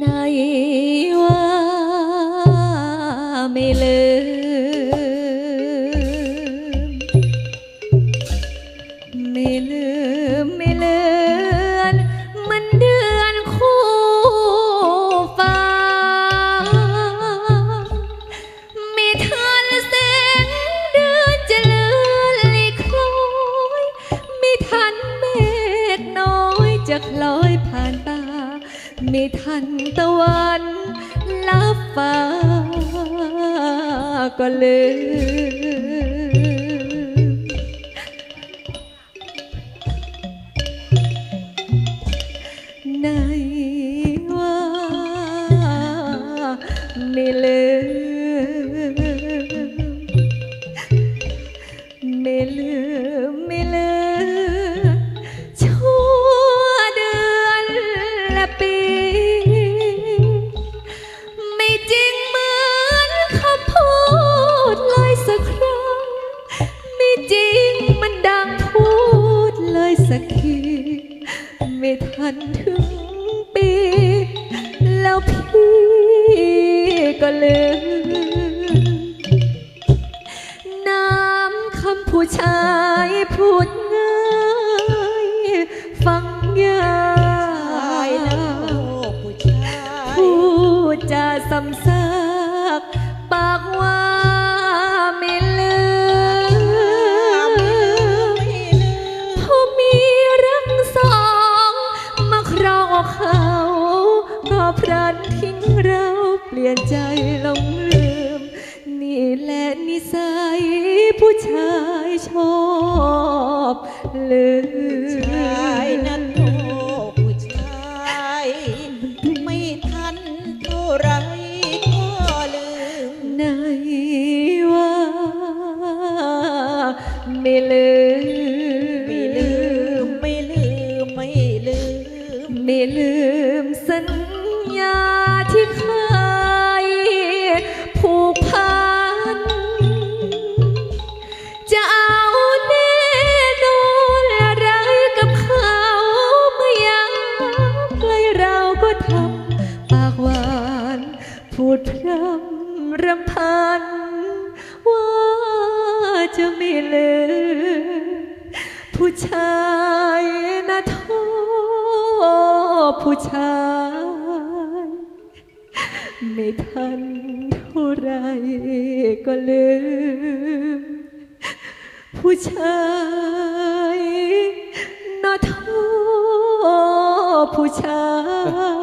ใน ไม่ทันตะวันลับฟ้าก็ลืมในว่าไม่ลืมไม่ลืม นถึงปี แล้วพี่ก็ลืมน้ำคำผู้ชายพูดง่ายฟังยาชายนะกโอ้ผู้ชายพูดจาซ้ำซ เขา ก็พลันทิ้งเราเปลี่ยนใจหลงลืม นี่แหละนิสัยผู้ชายชอบลืม ชายนะโอ้ผู้ชาย ไม่ทันเท่าไรก็ลืม ในว่าไม่ลืม ไม่ลืมสัญญาที่เคยผูกพัน จะเอาแน่นอนอะไรกับเขาเมื่อยามใกล้เราก็ทำปากหวาน พูดพร่ำรำพัน ว่าจะไม่ลืมผู้ชาย ผู้ชาย ไม่ทันเท่าไรก็ลืม ผู้ชายนะโทษผู้ชาย